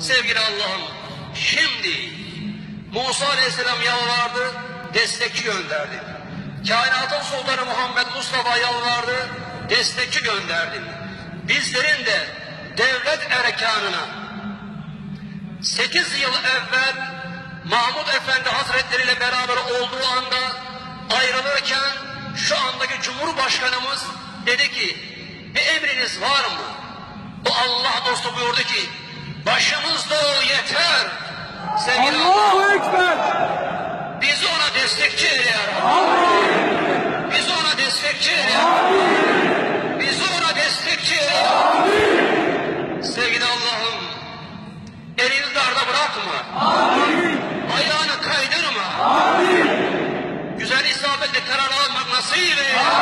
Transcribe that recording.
Sevgili Allah'ım şimdi Musa Aleyhisselam yalvardı, destekçi gönderdi. Kainatın sultanı Muhammed Mustafa yalvardı, destekçi gönderdi. Bizlerin de devlet erkanına 8 yıl evvel Mahmud Efendi Hazretleri ile beraber olduğu anda ayrılırken şu andaki Cumhurbaşkanımız dedi ki bir emriniz var mı? O Allah dostu buyurdu ki Başımızda o yeter. Sevgili Allahu Ekber. Biz ona destekçi yararız. Biz ona destekçi Biz ona destekçi yararız. Sevgili Allah'ım elini darda bırakma. Amin. Ayağını kaydırma. Amin. Güzel isabetle karar almak nasip eyle. Amin.